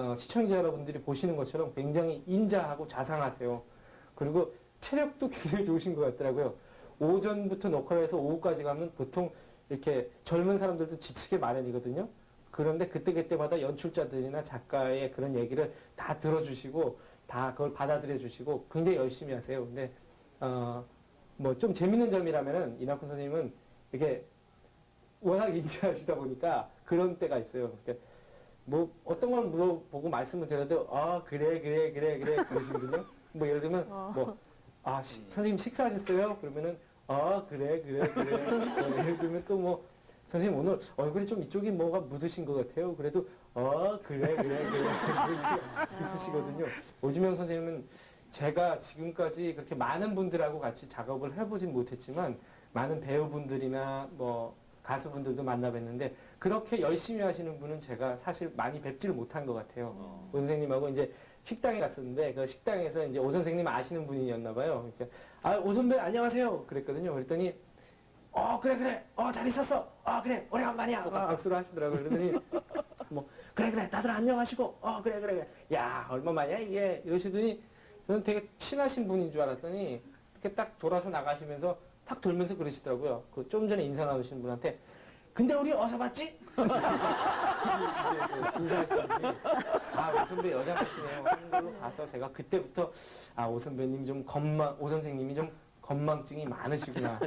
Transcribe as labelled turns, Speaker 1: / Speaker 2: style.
Speaker 1: 어, 시청자 여러분들이 보시는 것처럼 굉장히 인자하고 자상하세요. 그리고 체력도 굉장히 좋으신 것 같더라고요. 오전부터 녹화를 해서 오후까지 가면 보통 이렇게 젊은 사람들도 지치게 마련이거든요. 그런데 그때그때마다 연출자들이나 작가의 그런 얘기를 다 들어주시고 다 그걸 받아들여 주시고 굉장히 열심히 하세요. 근데 어, 뭐 좀 재밌는 점이라면은 이낙훈 선생님은 이렇게 워낙 인지하시다 보니까 그런 때가 있어요. 그러니까 뭐 어떤 걸 물어보고 말씀을 드려도 아 그래 그래 그래 그래 그러시거든요. 뭐 예를 들면
Speaker 2: 어.
Speaker 1: 뭐아 선생님 식사하셨어요? 그러면은 아 그래 그래 그래 뭐 예를 들면 또 뭐 선생님 오늘 얼굴이 좀 이쪽이 뭐가 묻으신 것 같아요. 그래도 아 그래 그래 그래 이렇게 있으시거든요. 오지명 선생님은 제가 지금까지 그렇게 많은 분들하고 같이 작업을 해보진 못했지만 많은 배우분들이나 뭐 가수분들도 만나뵀는데 그렇게 열심히 하시는 분은 제가 사실 많이 뵙지를 못한 것 같아요.
Speaker 3: 어.
Speaker 1: 오 선생님하고 이제 식당에 갔었는데 그 식당에서 이제 오 선생님 아시는 분이었나 봐요. 그러니까 아오 선배 안녕하세요. 그랬거든요. 그랬더니 어 그래 그래 어 잘 있었어. 어 그래 오래간만이야. 막 박수를 하시더라고요. 그러더니 뭐 그래 그래 다들 안녕하시고 어 그래 그래 그래 야 얼마만이야 이게 이러시더니 저는 되게 친하신 분인 줄 알았더니 이렇게 딱 돌아서 나가시면서 탁 돌면서 그러시더라고요. 그 좀 전에 인사 나누신 분한테 근데 우리 어디서 봤지? 인사하시는 분이 아, 오 선배 여자 같으네요. 하는 걸로 가서 제가 그때부터 아, 오 선배님 좀 건망, 오 선생님이 좀 건망증이 많으시구나.